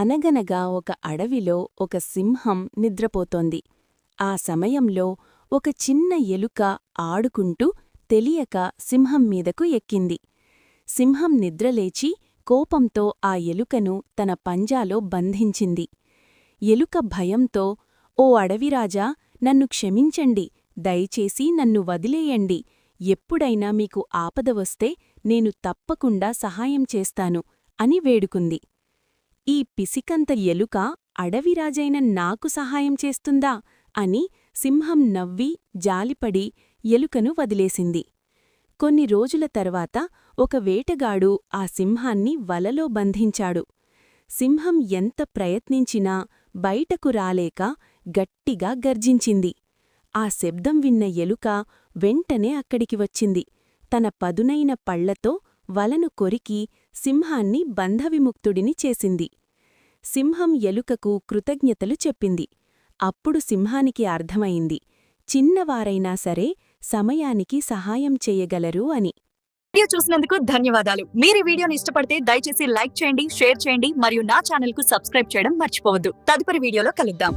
అనగనగా ఒక అడవిలో ఒక సింహం నిద్రపోతోంది. ఆ సమయంలో ఒక చిన్న ఎలుక ఆడుకుంటూ తెలియక సింహం మీదకు ఎక్కింది. సింహం నిద్రలేచి కోపంతో ఆ ఎలుకను తన పంజాలో బంధించింది. ఎలుక భయంతో ఓ అడవిరాజా నన్ను క్షమించండి దయచేసి నన్ను వదిలేయండి. ఎప్పుడైనా మీకు ఆపద వస్తే నేను తప్పకుండా సహాయం చేస్తాను అని వేడుకుంది. ఈ పిసికంత ఎలుక అడవిరాజైన నాకు సహాయం చేస్తుందా? అని సింహం నవ్వి జాలిపడి ఎలుకను వదిలేసింది. కొన్ని రోజుల తర్వాత ఒక వేటగాడు ఆ సింహాన్ని వలలో బంధించాడు. సింహం ఎంత ప్రయత్నించినా బయటకు రాలేక గట్టిగా గర్జించింది. ఆ శబ్దం విన్న ఎలుక వెంటనే అక్కడికి వచ్చింది. తన పదునైన పళ్ళతో వలను కొరికి సింహాన్ని బంధవిముక్తుడిని చేసింది. సింహం ఎలుకకు కృతజ్ఞతలు చెప్పింది. అప్పుడు సింహానికి అర్థమైంది. చిన్నవారైనా సరే సమయానికి సహాయం చేయగలరు అని. వీడియో చూసినందుకు ధన్యవాదాలు. మీరు వీడియోని ఇష్టపడితే దయచేసి లైక్ చేయండి షేర్ చేయండి మరియు నా ఛానల్కు సబ్స్క్రైబ్ చేయడం మర్చిపోవద్దు. తదుపరి వీడియోలో కలుద్దాం.